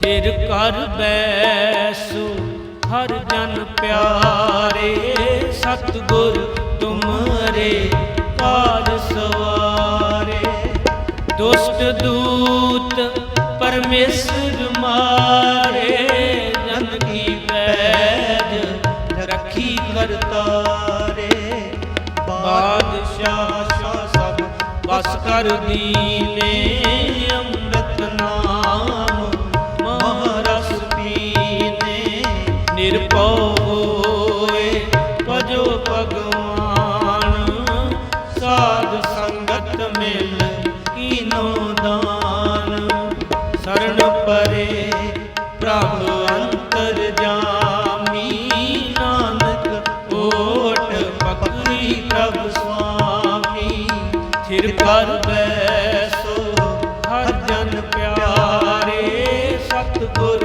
ਫਿਰ ਕਰ ਬੈਸੋ, ਹਰ ਜਨ ਪਿਆਰੇ, ਸਤਿਗੁਰ ਤੁਮਰੇ ਕਾਰ ਸਵਾਰੇ। ਦੁਸ਼ਟ ਦੂਤ ਪਰਮੇਸ਼ਰ ਮਾਰੇ, ਜਨ ਕੀ ਪੈਜ ਰੱਖੀ ਕਰਤਾਰੇ। ਬਾਦਸ਼ਾਹ ਸ਼ਾਹ ਸਭ ਵਸ ਕਰ ਦੀਨੇ। ਨਿਰਭਉ ਹੋਏ। ਭਜੋ ਭਗਵਾਨ, ਸਾਧ ਸੰਗਤ ਮਿਲ ਕੀਨੋ ਦਾਨ। ਸਰਣ ਪਰੇ ਪ੍ਰਭ ਅੰਤਰ ਜਾਮੀ, ਨਾਨਕ ਓਟ ਪਕਰੀ ਪ੍ਰਭ ਸੁਆਮੀ। ਥਿਰ ਕਰ ਬੈਸੋ, ਹਰ ਜਨ ਪਿਆਰੇ, ਸਤਿਗੁਰ